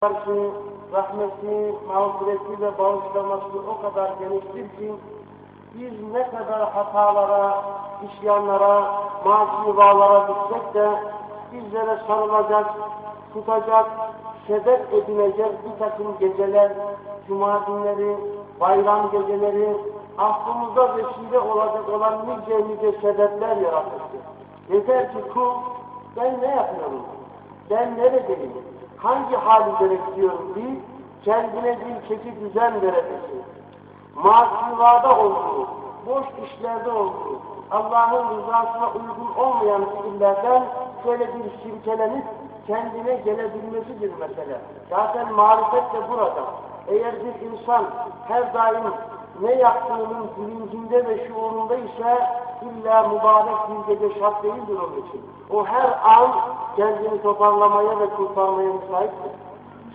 karşı rahmeti, mağfireti ve bağışlaması o kadar geniştir ki biz ne kadar hatalara, isyanlara, masivalara düşsek de bizlere sarılacak, tutacak, sebep edinecek bir takım geceler, cuma günleri, bayram geceleri, aklımıza vesile olacak olan nice nice sebepler yaratmıştır. Yeter ki kul, ben ne yapıyorum? Ben neredeyim? Hangi hali gerektiriyorum değil, kendine bir çeki düzen verebilsin. Masivada olduğu, boş işlerde olduğu, Allah'ın rızasına uygun olmayan fiillerden şöyle bir silkelenip kendine gelebilmesidir mesele. Zaten marifet de burada. Eğer bir insan her daim ne yaptığının bilincinde ve şuurunda ise illa mübarek bir gece şart değildir onun için. O her an kendini toparlamaya ve kurtarmaya müsaittir.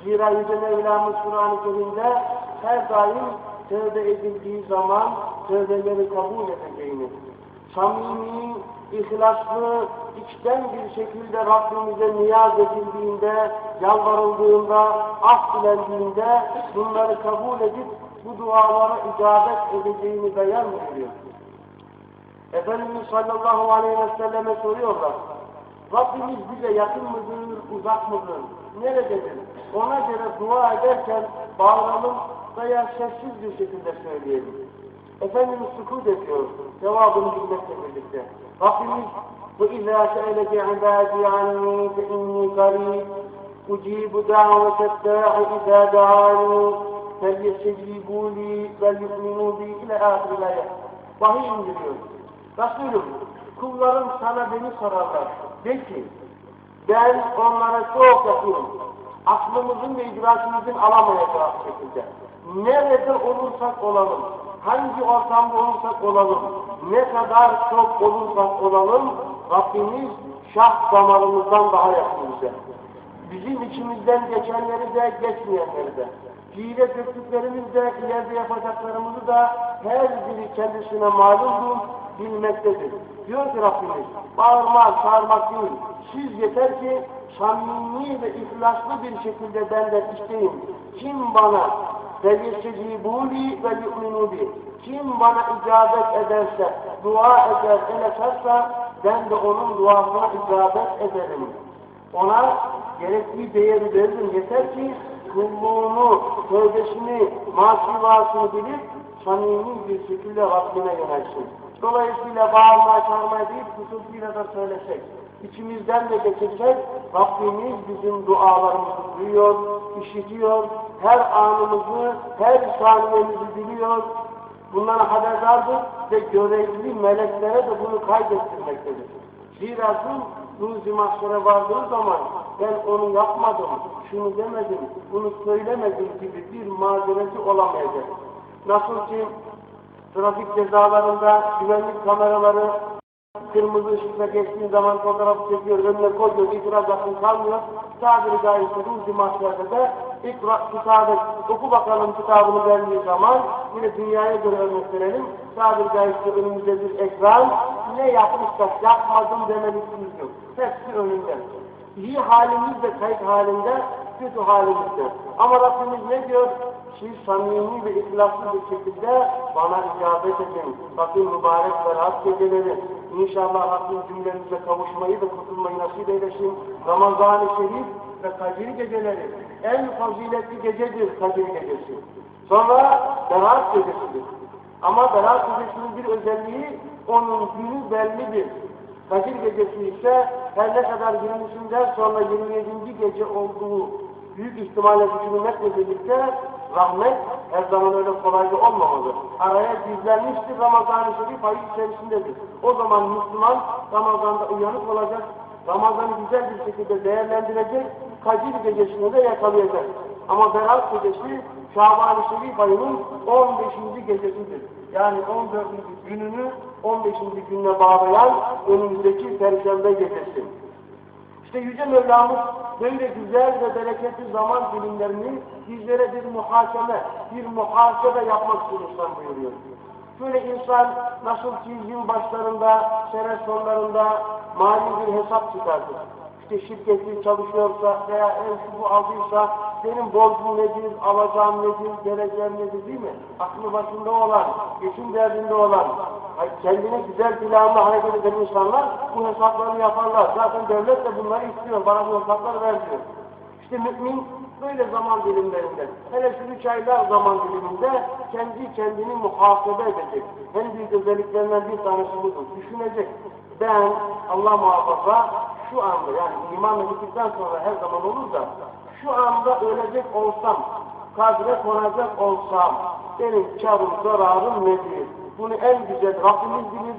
Zira Yüce Mevlamız Kur'an-ı Kerim'de her daim tövbe edildiği zaman tövbeleri kabul edeceğini, samimi, ihlaslı, içten bir şekilde Rabbimize niyaz edildiğinde, yalvarıldığında, af dilendiğinde bunları kabul edip bu dualara icabet edeceğini beyan ediyor. Efendimiz sallallahu aleyhi ve selleme soruyorlar. Rabbimiz bize yakın mıdır, uzak mıdır, nerededir? Ona göre dua ederken bağıralım veya sessiz bir şekilde söyleyelim. Efendimiz sükut ediyor, cevabını bilmekle birlikte. Rabbimiz وَاِذَا سَأَلَكَ عِبَادِي عَنِّي فَاِنِّي قَرِيبٌ اُجِيبُ دَعْوَةَ الدَّاعِ اِذَا دَعَانِي فَلْيَسْتَجِيبُوا لِي وَلْيُؤْمِنُوا بِي ile ahir ayet. Vahiy indiriyor. Resulüm, kullarım sana beni sorarlar. De ki, ben onlara çok yakınım. Aklımızın ve idrakimizin alamayacağı şekilde. Nerede olursak olalım, hangi ortamda olursak olalım, ne kadar çok olursak olalım, Rabbimiz şah damarımızdan daha yakın bize. Bizim içimizden geçenleri de geçmeyenleri de. Hile döktüklerimiz de ileride yapacaklarımızı da her biri kendisine malumdur, bilmektedir. Diyor ki Rabbimiz, bağırmak, çağırmak değil, siz yeter ki samimi ve ihlaslı bir şekilde benden isteyin. Kim bana فَلْيَسْتَجِيبُوا لِي وَلْيُؤْمِنُوا بِي Kim bana icabet ederse, dua eder, el açarsa ben de onun duasına icabet ederim. Ona gerekli değeri veririm. Yeter ki kulluğunu, tövbesini, masivasını bilip samimi bir şekilde Rabbine yönelsin. Dolayısıyla bağırmaya çağırmaya değil, kusuruyla da söylesek. İçimizden de geçirsek, Rabbimiz bizim dualarımızı duyuyor, işitiyor, her anımızı, her saniyemizi biliyor. Bundan haberdardır ve görevli meleklere de bunu kaydettirmektedir. Zira ruzi mahşere vardığı zaman ben onu yapmadım, şunu demedim, bunu söylemedim gibi bir mazereti olamayacak. Nasıl ki trafik cezalarında güvenlik kameraları kırmızı ışıkla geçtiği zaman fotoğrafı çekiyor, önüne koyuyor, itiraz hakkın kalmıyor. Tabiri caizse ruzi mahşerde de ikra kitabı, oku bakalım kitabını verdiği zaman yine dünyaya göre örnek verelim. Tabiri caizse önümüzde bir ekran, ne yapmışsak yapmadım demelisiniz yok. Hepsi önünde. İyi halimiz de kayıt halinde, kötü halimizde. Ama Rabbimiz ne diyor? Siz samimi ve ihlaslı bir şekilde bana icabet edin. Rabbim mübarek ve rahat geceleri. İnşallah Rabbim cümlemize kavuşmayı ve kurtulmayı nasip eylesin. Ramazan-ı Şerif ve Kadir geceleri. En faziletli gecedir Kadir gecesi. Sonra Berat gecesidir. Ama Berat gecesinin bir özelliği onun günü bellidir. Kadir gecesi ise her ne kadar 20'sinden sonra 27. gece olduğu büyük ihtimalle düşünülmekle birlikte rahmet her zaman öyle kolayca olmamalı. Araya gizlenmiştir Ramazan-ı Şerif ayı içerisindedir. O zaman Müslüman Ramazan'da uyanık olacak, Ramazan'ı güzel bir şekilde değerlendirecek, Kadir gecesini de yakalayacak. Ama Berat gecesi Şaban-ı Şerif ayının 15. gecesidir. Yani 14. gününü 15. gününe bağlayan önümüzdeki Perşembe gecesi. İşte Yüce Mevlamız böyle güzel ve bereketli zaman dilimlerini bizlere bir muhakeme, bir muhasebe yapmak İslam buyuruyor. Böyle insan nasıl ki yıl başlarında, sene sonlarında mali bir hesap çıkartır. İşte şirketi çalışıyorsa veya ev şu bu aldıysa benim borcum nedir, alacağım nedir, geleceğim nedir değil mi? Aklı başında olan, geçim derdinde olan, kendine güzel planla hareket eden insanlar bu hesapları yaparlar. Zaten devlet de bunları istiyor, bana bu hesapları ver diyor. İşte mümin böyle zaman dilimlerinde, hele şu üç aylar zaman diliminde kendi kendini muhasebe edecek. En büyük özelliklerinden bir tanesi budur. Düşünecek. Ben Allah muhafaza şu anda yani imanla gittikten sonra her zaman olur da şu anda ölecek olsam, kabre konacak olsam benim karım, zararım nedir? Bunu en güzel Rabbimiz bilir.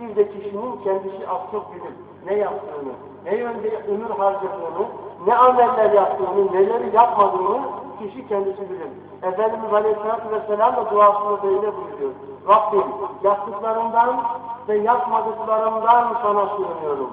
Bir de kişinin kendisi az çok bilir. Ne yaptığını, ne yönde ömür harcadığını, ne ameller yaptığını, neleri yapmadığını kişi kendisi bilir. Efendimiz Aleyhisselatü Vesselam da duasında böyle buyuruyor. Rabbim yaptıklarımdan ve yapmadıklarımdan sana sığınıyorum.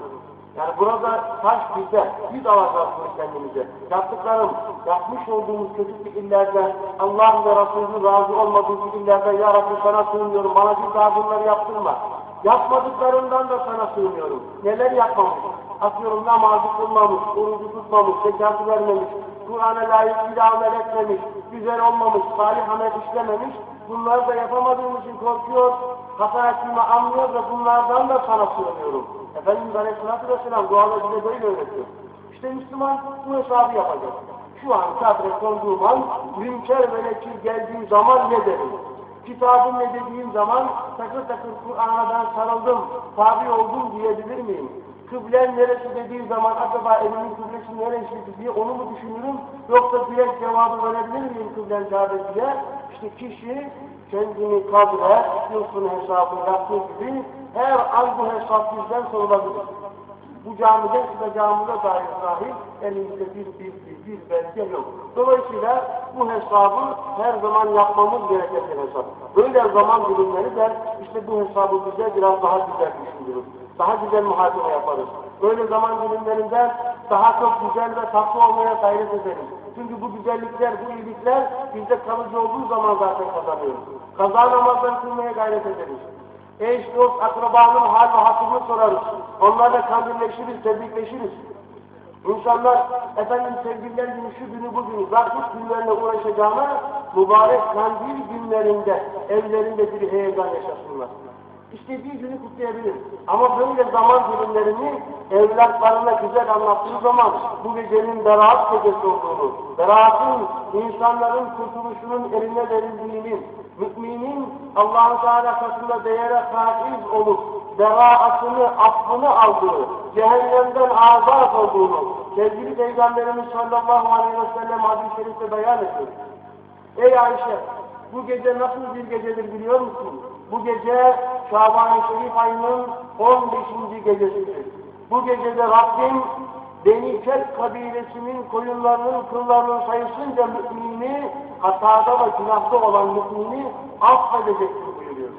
Yani burada taş bizde, yüz alacağız bunu kendimize. Yaptıklarım, yapmış olduğumuz kötü fiillerde, Allah ve Resulü razı olmadığı fiillerde, Ya Rabbi sana sığınıyorum, bana bir daha bunları yaptırma. Yapmadıklarından da sana sığınıyorum. Neler yapmamış? Atıyorum namazı kılmamış, orucu tutmamış, zekatı vermemiş, Kur'an'a layık bir amel etmemiş, güzel olmamış, salih amel işlememiş. Bunları da yapamadığım için korkuyor, hata ettiğimi anlıyor ve bunlardan da sana sığınıyorum. Efendimiz Aleyhisselatü Vesselam duada bize böyle öğretiyor. İşte Müslüman bu hesabı yapacak. Şu an kabre konduğum an, münker ve nekir geldiği zaman ne derim? Kitabım ne dediğim zaman takır takır Kur'an'a ben sarıldım, tabi oldum diyebilir miyim? Kıblen neresi dediği zaman acaba elimin kıblesi neresiydi diye onu mu düşünürüm? Yoksa direkt cevabı verebilir miyim kıblen Kabe diye? İşte kişi kendini kabre, yılsın hesabını yaptığı gibi her an bu hesap bizden sorulabilir. Bu camide çıkacağımıza dair dahi elimizde bir, bir, bir, bir belge yok. Dolayısıyla bu hesabı her zaman yapmamız gereken bir hesap. Böyle zaman dilimleri de işte bu hesabı bize biraz daha güzel düşündürür. Daha güzel muhakeme yaparız. Böyle zaman dilimlerinde daha çok güzel ve tatlı olmaya gayret ederiz. Çünkü bu güzellikler, bu iyilikler bizde kalıcı olduğu zaman zaten kazanıyoruz. Kaza namazları kılmaya gayret ederiz. Eş, dost, akrabanın hal ve hatırını sorarız. Onlarla kandilleşiriz, tebrikleşiriz. İnsanlar efendim sevgililer günü şu günü bugünü zaklık günlerine uğraşacağına mübarek kandil günlerinde evlerinde bir heyecan yaşasınlar. İstediği günü kutlayabilir. Ama böyle zaman dilimlerini evlatlarına güzel anlattığı zaman bu gecenin beraat gecesi olduğunu, beraatın insanların kurtuluşunun eline verildiğini, müminin Allah-u Teala katında değere faiz olup beraatını, affını aldığı, cehennemden azat olduğunu sevgili Peygamberimiz sallallahu aleyhi ve sellem hadis-i şerifte beyan ediyor. Ey Ayşe, bu gece nasıl bir gecedir biliyor musun? Bu gece Şaban-ı Şerif ayının 15. gecesidir. Bu gecede Rabbim Beni Kelp kabilesinin koyunlarının kıllarının sayısınca mümini hatada ve günahta olan mümini affedecektir buyuruyor.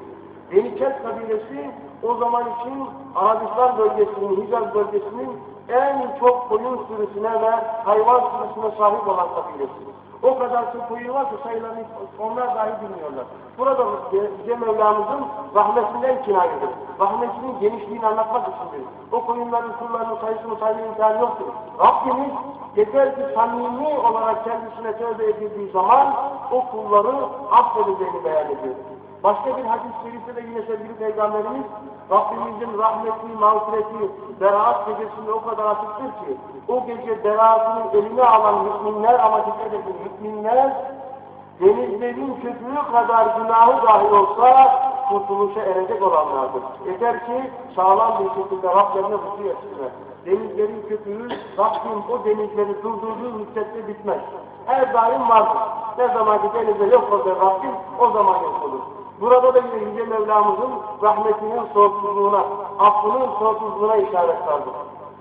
Beni Kelp kabilesi o zaman için Arabistan bölgesinin, Hicaz bölgesinin en çok koyun sürüsüne ve hayvan sürüsüne sahip olan kabilesi. O kadar çok koyun var ki sayılarını onlar dahi bilmiyorlar. Burada Yüce Mevlamızın rahmetinden kinayedir. Rahmetinin genişliğini anlatmak içindir. O koyunların, kullarının sayısını sayma imkanı yoktur. Rabbimiz yeter ki samimi olarak kendisine tövbe edildiği zaman o kulları affedeceğini beyan ediyor. Başka bir hadis-i şerifte de yine sevgili Peygamberimiz Rabbimizin rahmeti, mağfireti, beraat gecesinde o kadar açıktır ki o gece beraatını eline alan müminler ama dikkat edin müminler denizlerin köpüğü kadar günahı dahi olsa kurtuluşa erecek olanlardır. Yeter ki sağlam bir şekilde Rablerine vuku etsinler. Denizlerin köpüğü Rabbim o denizleri durdurduğu müddetçe bitmez. Her daim vardır. Ne zaman ki denize yok olur Rabbim o zaman yok olur. Burada da yine Yüce Mevlamızın rahmetinin sonsuzluğuna, affının sonsuzluğuna işaret vardır.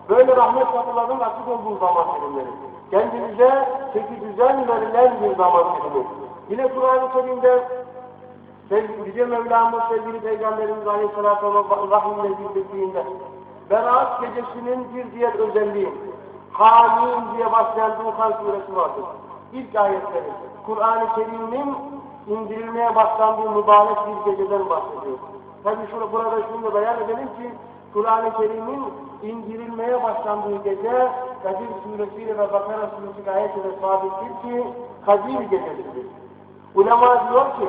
Böyle rahmet kapılarının açık olduğu zaman dilimleri. Kendimize çeki düzen verilen bir zaman dilimi. Yine Kur'an-ı Kerim'de Yüce Mevlamız sevgili Peygamberimiz Aleyhisselatü Rahim'le bildirdiğinde Berat gecesinin bir diğer özelliği Hamim diye başlayan Duhan suresi vardır. İlk ayetleri Kur'an-ı Kerim'in indirilmeye başlandığı mübarek bir geceden bahsediyor. Tabi şurada burada şunu da beyan edelim ki Kur'an-ı Kerim'in indirilmeye başlandığı gece Kadir suresiyle ve Bakara suresi ayetiyle sabittir ki Kadir gecesidir. Ulema diyor ki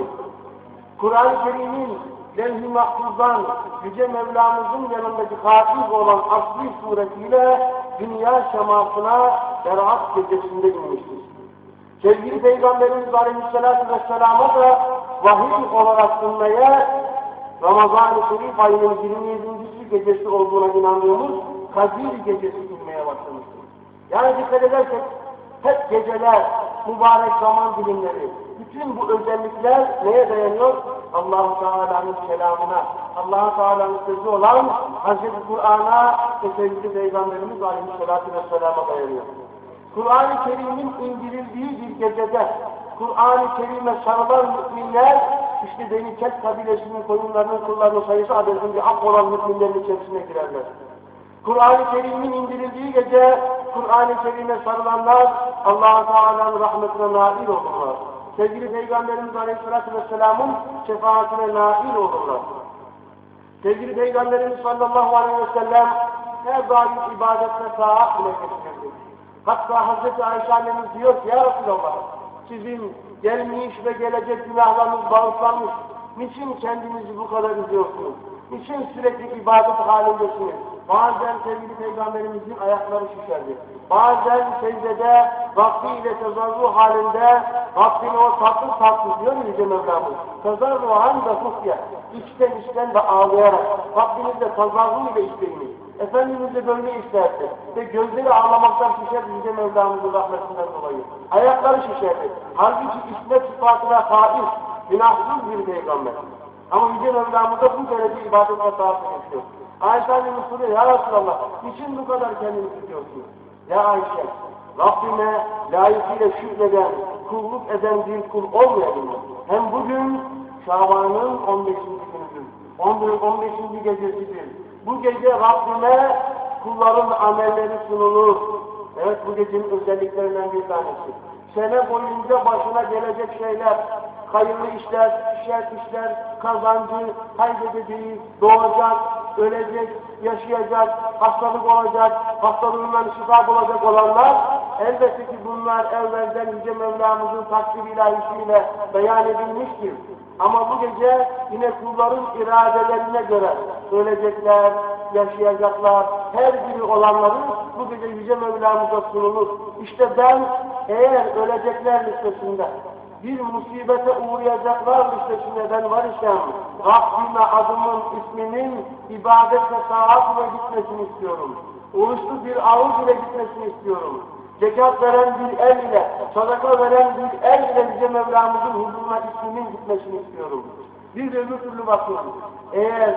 Kur'an-ı Kerim'in levh-i mahfuzdan Yüce Mevlamızın yanındaki hatip olan asli suretiyle dünya şemasına Berat gecesinde inmiştir. Sevgili Peygamberimiz Aleyhisselatü Vesselam'a da vahiy olarak sunmaya Ramazan-ı Şerif ayının 27. gecesi olduğuna inanıyoruz. Kadir gecesi inmeye başlamıştır. Yani dikkat edersek hep geceler, mübarek zaman dilimleri, bütün bu özellikler neye dayanıyor? allah Teala'nın kelamına, allah Teala'nın sözü olan Hazreti Kur'an'a ve sevgili Peygamberimiz Aleyhisselatü Vesselam'a dayanıyor. Kur'an-ı Kerim'in indirildiği bir gecede Kur'an-ı Kerim'e sarılan müminler işte Beni Kes kabilesinin koyunlarının kullarının sayısı adedince ak olan müminlerin içerisine girerler. Kur'an-ı Kerim'in indirildiği gece Kur'an-ı Kerim'e sarılanlar allah Teala'nın rahmetine nail olurlar. Sevgili Peygamberimiz Aleyhisselatü Vesselam'ın şefaatine nail olurlar. Sevgili Peygamberimiz sallallahu aleyhi ve sellem her daim ibadetle saat bile geçirirdi. Hatta Hazreti Ayşe annemiz diyor ki ya Resulallah sizin gelmiş ve gelecek günahlarınız bağışlanmış. Niçin kendinizi bu kadar üzüyorsunuz? Niçin sürekli ibadet halindesiniz? Bazen sevgili peygamberimizin ayakları şişerdi. Bazen secdede vaktiyle tezarru halinde Rabbine o tatlı tatlı diyor mu Yüce Mevlamız? Tezarruhan da hufya. İçten içten de ağlayarak Rabbinizle tezarru ile isteyiniz. Efendimiz de böyle isterdi. Ve gözleri ağlamaktan şişerdi Yüce Mevlamızın rahmetinden dolayı. Ayakları şişerdi. Halbuki ismet sıfatına haif, günahsız bir peygamber. Ama Yüce Mevlamız'a bu derece ibadet ve taat ediyor. Ayşe annemiz soruyor, ya Resulallah, niçin bu kadar kendini tutuyorsun? Ya Ayşe, Rabbime layıkıyla şükreden, kulluk eden bir kul olmayalım? Hem bugün Şaban'ın 15. günüdür. 15. gecesidir. Bu gece Rabbime kulların amelleri sunulur. Evet bu gecenin özelliklerinden bir tanesi. Sene boyunca başına gelecek şeyler, hayırlı işler, şer işler, kazancı, kaybedeceği, doğacak, ölecek, yaşayacak, hastalık olacak, hastalığından şifa bulacak olanlar, elbette ki bunlar evvelden Yüce Mevlamızın takdir ilahisiyle beyan edilmiştir. Ama bu gece yine kulların iradelerine göre ölecekler, yaşayacaklar, her biri olanların bu gece Yüce Mevlamıza sunulur. İşte ben eğer ölecekler listesinde bir musibete uğrayacaklar listesinde ben var isem Rabbime adımın isminin ibadet ve gitmesini istiyorum. Oruçlu bir ağız ile gitmesini istiyorum. Zekat veren bir el ile, sadaka veren bir el ile Yüce Mevlamızın huzuruna ismimin gitmesini istiyorum. Bir öbür türlü bakıyorum. Eğer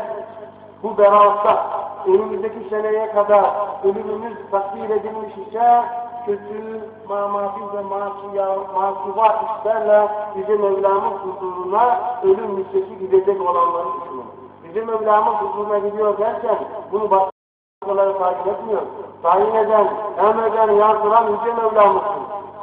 bu beratta önümüzdeki seneye kadar ölümümüz takdir edilmiş ise kötü, mamafi ve masiva işlerle Yüce Mevlam'ın huzuruna ölüm listesi gidecek olanları düşünün. Yüce Mevlam'ın huzuruna gidiyor derken bunu başkaları takip etmiyor. Tayin eden, emreden, yazdıran Yüce Mevlam'ın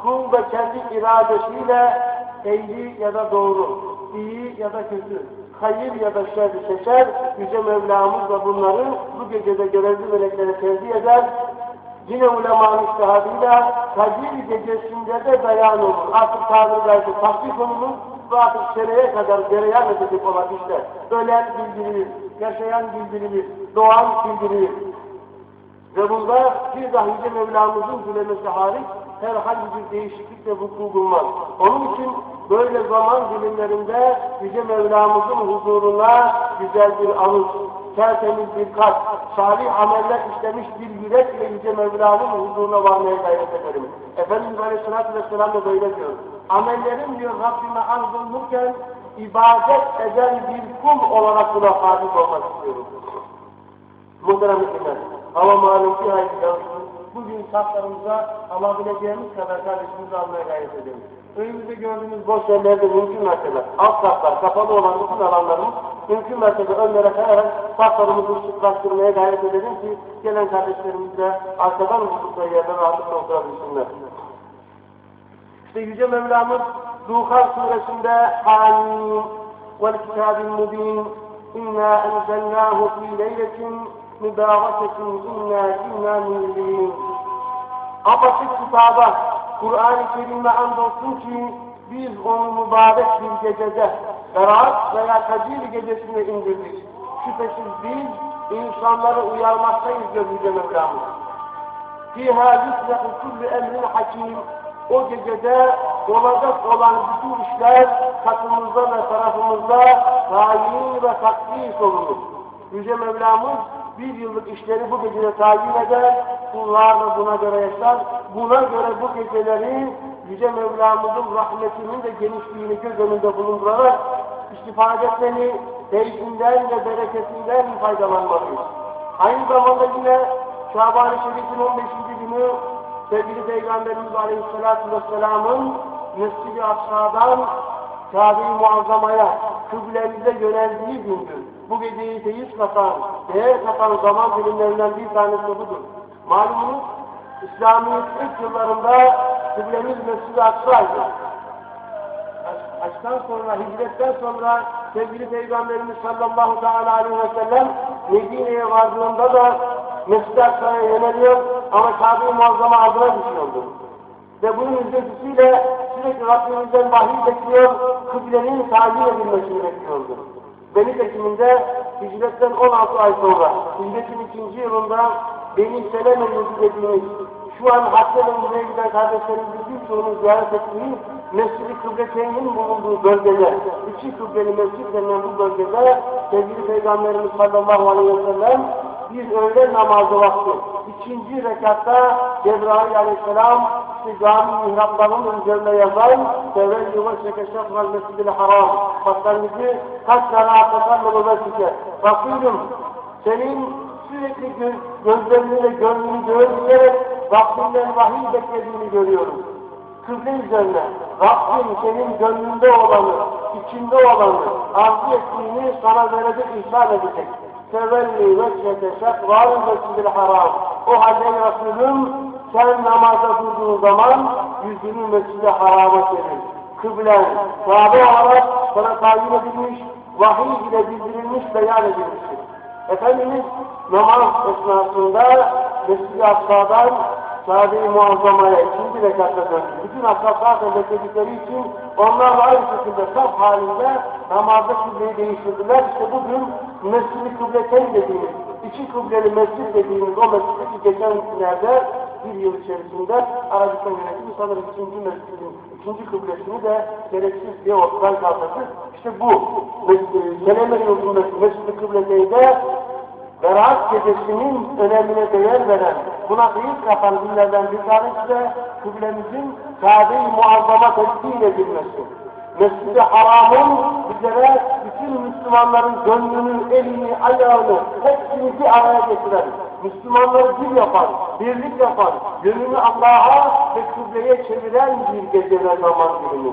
kul da kendi iradesiyle eğri ya da doğru, iyi ya da kötü, hayır ya da şer seçer, Yüce Mevlamız da bunları bu gecede görevli meleklere tevdi eder, yine ulemanın iştihadıyla Kadir gecesinde de beyan olur. Artık tabiri belki tasdik olunur ve artık seneye kadar cereyan edecek olan işte. Ölen bildirilir, yaşayan bildirilir, doğan bildirilir. Ve bunda bir Yüce Mevlamızın dilemesi hariç herhangi bir değişiklik de vuku bulmaz. Onun için böyle zaman dilimlerinde Yüce Mevlamızın huzuruna güzel bir ağız, tertemiz bir kalp, salih ameller işlemiş bir yürek ile Yüce Mevla'nın huzuruna varmaya gayret ederim. Efendimiz Aleyhisselatü Vesselam da böyle diyor. Amellerim diyor Rabbime arz olunurken ibadet eden bir kul olarak buna hadik olmak istiyorum. Muhterem müminler, hava malum hayli yansın. Bugün saflarımıza alabileceğimiz kadar kardeşimizi almaya gayret edelim. Önümüzde gördüğümüz boş yerlerde mümkün mertebe alt katlar, kapalı olan bütün alanlarımız mümkün mertebe önlere kayarak saflarımızı ışıklaştırmaya gayret edelim ki gelen kardeşlerimiz de arkadan buldukları yerde rahatlıkla oturabilsinler. İşte Yüce Mevlamız Duhan suresinde Hamim vel kitabil mubin inna enzelnahu fi leyletin mübareketin inna inna mümin apaçık kitaba, Kur'an-ı Kerim'e andolsun ki biz onu mübarek bir gecede, Berat veya Kadir gecesinde indirdik. Şüphesiz biz insanları uyarmaktayız diyor Yüce Mevlamız. فِيهَا يُسْلَقُ كُلُّ emrin hakim. O gecede olacak olan bütün işler katımızda ve tarafımızda tayin ve takdis olunur. Yüce Mevlamız bir yıllık işleri bu gecede tayin eder, kullar da buna göre yaşar. Buna göre bu geceleri Yüce Mevlamızın rahmetinin de genişliğini göz önünde bulundurarak istifade etmeni, teyzinden ve bereketinden faydalanmalıyız. Aynı zamanda yine Şaban-ı Şerif'in 15. günü sevgili Peygamberimiz Aleyhisselatü Vesselam'ın Mescid-i Aksa'dan Kabe-i Muazzama'ya kıblemize yöneldiği gündür. Bu geceyi teyit katan, değer katan zaman dilimlerinden bir tanesi budur. Malumunuz İslamiyet ilk yıllarında kıblemiz Mescid-i Aksa'ydı. Haçtan sonra, hicretten sonra sevgili Peygamberimiz sallallahu teala aleyhi ve sellem Medine'ye vardığında da Mescid-i Aksa'ya yöneliyor ama Kabe-i Muazzama adına düşüyordu. Ve bunun üzüntüsüyle sürekli Rabbimizden vahiy bekliyor, kıblenin tayin edilmesini bekliyordu. Beni tekiminde hicretten 16 ay sonra, hicretin ikinci yılında Beni Seleme yurdu dediğimiz, şu an Hakkı ve Müze'ye giden kardeşlerimizin birçoğunu ziyaret ettiği Mescid-i Kıbleteyn'in bulunduğu bölgede, iki kıbleli mescid denilen bu bölgede sevgili Peygamberimiz sallallahu aleyhi ve sellem bir öğle namazı vakti ikinci rekatta Cebrail aleyhisselam cami mihraplarının üzerine yazan Tevelli ve şekeşefral mescid-i haram başlangıcı kaç tane atlasan ve mescide bakıyorum senin sürekli gö gözlerini ve gönlünü göğüsleyerek Rabbinden vahiy beklediğini görüyorum kıble üzerine Rabbim senin gönlünde olanı, içinde olanı, arzu ettiğini sana verecek, ihsan edecek. Tevelli veçhete şekvar mescid haram. O halde Resulüm sen namazda durduğun zaman yüzünü mescid-i harama çevir. Kıblen, Kabe olarak sana tayin edilmiş, vahiy ile bildirilmiş, beyan edilmiştir. Efendimiz namaz esnasında Mescid-i Aksa'dan Kabe-i Muazzama'ya ikinci rekatta döndü. Bütün ashablar da bekledikleri için onlar da aynı şekilde saf halinde namazda kıbleyi değiştirdiler. İşte bugün Mescid-i Kıbleten dediğimiz, iki kıbleli mescid dediğimiz o mesciddeki geçen günlerde bir yıl içerisinde Arabistan yönetimi sanırım ikinci mescidin ikinci kıblesini de gereksiz diye ortadan kaldırdı. İşte bu Seleme yurdundaki Mescid-i Kıbleteyn'de Berat gecesinin önemine değer veren, buna kıyık yapan günlerden bir tanesi de kıblemizin Kabe-i Muazzama teslim edilmesi. Mescid-i Haram'ın bizlere bütün Müslümanların gönlünü, elini, ayağını, hepsini bir araya getiren, Müslümanları bir yapan, birlik yapan, yönünü Allah'a ve kıbleye çeviren bir gece ve zaman dilimi.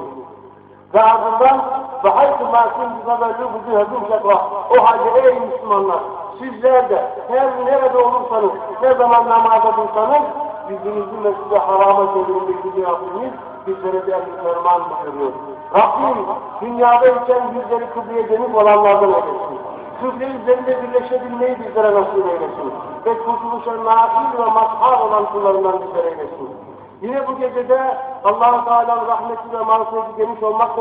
Ve ardından ve haytı makin bizavellu buzu hedum O halde ey Müslümanlar, sizler de her nerede olursanız, ne zaman namaza dursanız, yüzünüzü mescid-i harama çevirin gibi yaptınız, bizlere bir emri ferman buyuruyor. Rabbim dünyada iken yüzleri kıbleye dönük olanlardan eylesin. Kıble üzerinde birleşebilmeyi bizlere nasip eylesin. Ve kurtuluşa nail ve mazhar olan kullarından bizlere eylesin. Yine bu gecede Allah-u Teala'nın rahmeti ve mağfireti geniş olmakla